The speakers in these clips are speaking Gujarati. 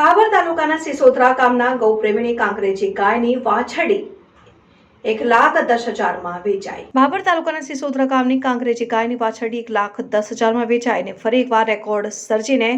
પાવર તાલુકાના સિસોદરા ગામના ગૌપ્રેમીની કાંકરેજી ગાયની વાછડી એક લાખ દસ હજારમાં વેચાઈ. બાબર તાલુકાના સિસોદરા ગામની કાંકરેજી ગાયની વાછડી એક લાખ દસ હજારમાં વેચાઈ અને ફરી એકવાર રેકોર્ડ સર્જીને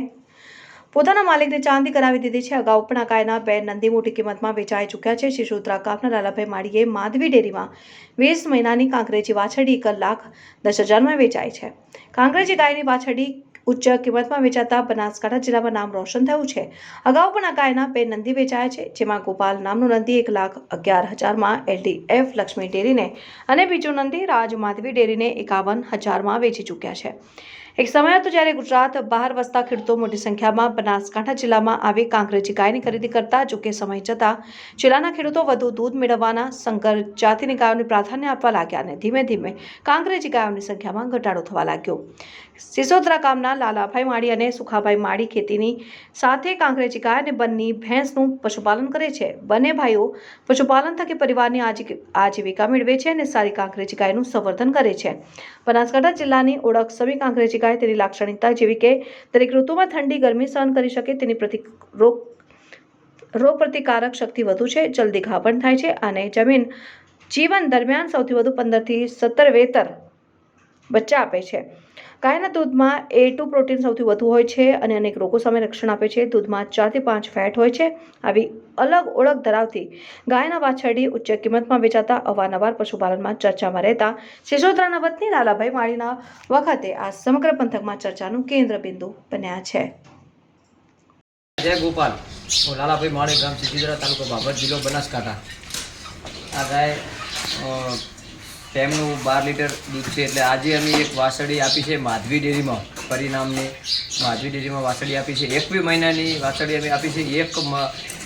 પોતાના માલિકને ચાંદી કરાવી દીધી છે. અગાઉ પણ આ ગાયના બે નંદી મોટી કિંમતમાં વેચાઈ ચૂક્યા છે. શિશોત્રા ગામના લાલાભાઈ માળીએ માધવી ડેરીમાં વીસ મહિનાની કાંકરેજી વાછડી એક લાખ દસ હજારમાં વેચાઈ છે. કાંકરેજી ગાયની વાછડી ઉચ્ચ કિંમતમાં વેચાતા બનાસકાંઠા જિલ્લામાં નામ રોશન થયું છે. અગાઉ પણ આ ગાયના બે નંદી વેચાયા છે, જેમાં ગોપાલ નામનું નંદી એક લાખ અગિયાર હજારમાં એલડીએફ લક્ષ્મી ડેરીને અને બીજું નંદી રાજ માધવી ડેરીને એકાવન હજારમાં વેચી ચૂક્યા છે. એક સમય હતો જ્યારે ગુજરાત બહાર વસતા ખેડૂતો મોટી સંખ્યામાં બનાસકાંઠા જિલ્લામાં આવી કાંકરેજી ગાયની ખરીદી કરતા, જોકે સમય જતાં જિલ્લાના ખેડૂતો વધુ દૂધ મેળવવાના સંકર જાતિની ગાયોને પ્રાધાન્ય આપવા લાગ્યા અને ધીમે ધીમે કાંકરેજી ગાયોની સંખ્યામાં ઘટાડો થવા લાગ્યો. સિસોદરા ગામના લાલાભાઈ માળી અને સુખાભાઈ માળી ખેતીની સાથે કાંકરેજી ગાય અને બંની ભેંસનું પશુપાલન કરે છે. બંને ભાઈઓ પશુપાલન થકી પરિવારની આજીવિકા મેળવે છે અને સારી કાંકરેજી ગાયનું સંવર્ધન કરે છે. બનાસકાંઠા જિલ્લાની ઓળખ સમી કાંકરેજી ગાય તેની લાક્ષણિકતા જેવી કે દરેક ઋતુમાં ઠંડી ગરમી સહન કરી શકે તેની પ્રતિ રોગ રોગ પ્રતિકારક શક્તિ વધુ છે, જલ્દી ઘાપણ થાય છે અને જમીન જીવન દરમિયાન સૌથી વધુ પંદરથી સત્તર વેતર બચ્ચા આપે છે. ગાયના દૂધમાં એ ટુ પ્રોટીન સૌથી વધુ હોય છે અને અનેક રોગો સામે રક્ષણ આપે છે. દૂધમાં ચારથી પાંચ ફેટ હોય છે. આવી અલગ ઓળખ ધરાવતી ગાયના વાછરડી ઉચ્ચ કિંમતમાં વેચાતા અવારનવાર પશુપાલનમાં ચર્ચામાં રહેતા સિસોદરાના વતની લાલાભાઈ માળીના વખતે આ સમગ્ર પંથકમાં ચર્ચાનું કેન્દ્ર બિંદુ બન્યા છે. જય ગોપાલ. હું લાલાભાઈ માળી ગ્રામ સિદ્ધિદરા તાલુકો બાબર જિલ્લો બનાસકાંઠા. આ ગાય તેમનું બાર લીટર દૂધ છે એટલે આજે અમે એક વાસળી આપી છે માધવી ડેરીમાં. પરિણામની માધવી ડેરીમાં વાસળી આપી છે. એકવી મહિનાની વાસળી અમે આપી છે. એક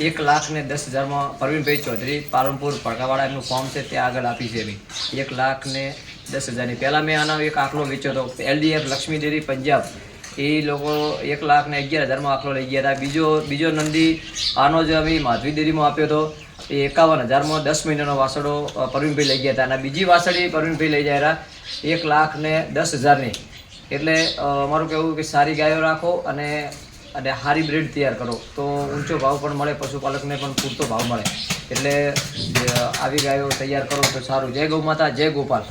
એક લાખ ને દસ હજારમાં પરવીનભાઈ ચૌધરી પાલનપુર ભડકાવાળા એમનું ફોર્મ છે, ત્યાં આગળ આપી છે અમે. એક લાખ ને દસ હજારની. પહેલાં મેં આનો એક આંકડો વેચ્યો હતો એલડીએફ લક્ષ્મી ડેરી પંજાબ. એ લોકો એક લાખ ને અગિયાર હજારમાં આંકડો લઈ ગયા હતા. બીજો બીજો નંદી આનો જ અમે માધવી ડેરીમાં આપ્યો હતો. એ એકાવન હજારમાં દસ મહિનાનો વાસળો પરવીનભાઈ લઈ ગયા હતા. અને બીજી વાસળી પરવીનભાઈ લઈ જાય એક લાખ ને દસ હજારની. એટલે અમારું કહેવું કે સારી ગાયો રાખો અને અને સારી બ્રીડ તૈયાર કરો. તો ઊંચો ભાવ પણ મળે, પશુપાલકને પણ પૂરતો ભાવ મળે. એટલે આવી ગાયો તૈયાર કરો તો સારું. જય ગૌ માતા, જય ગોપાલ.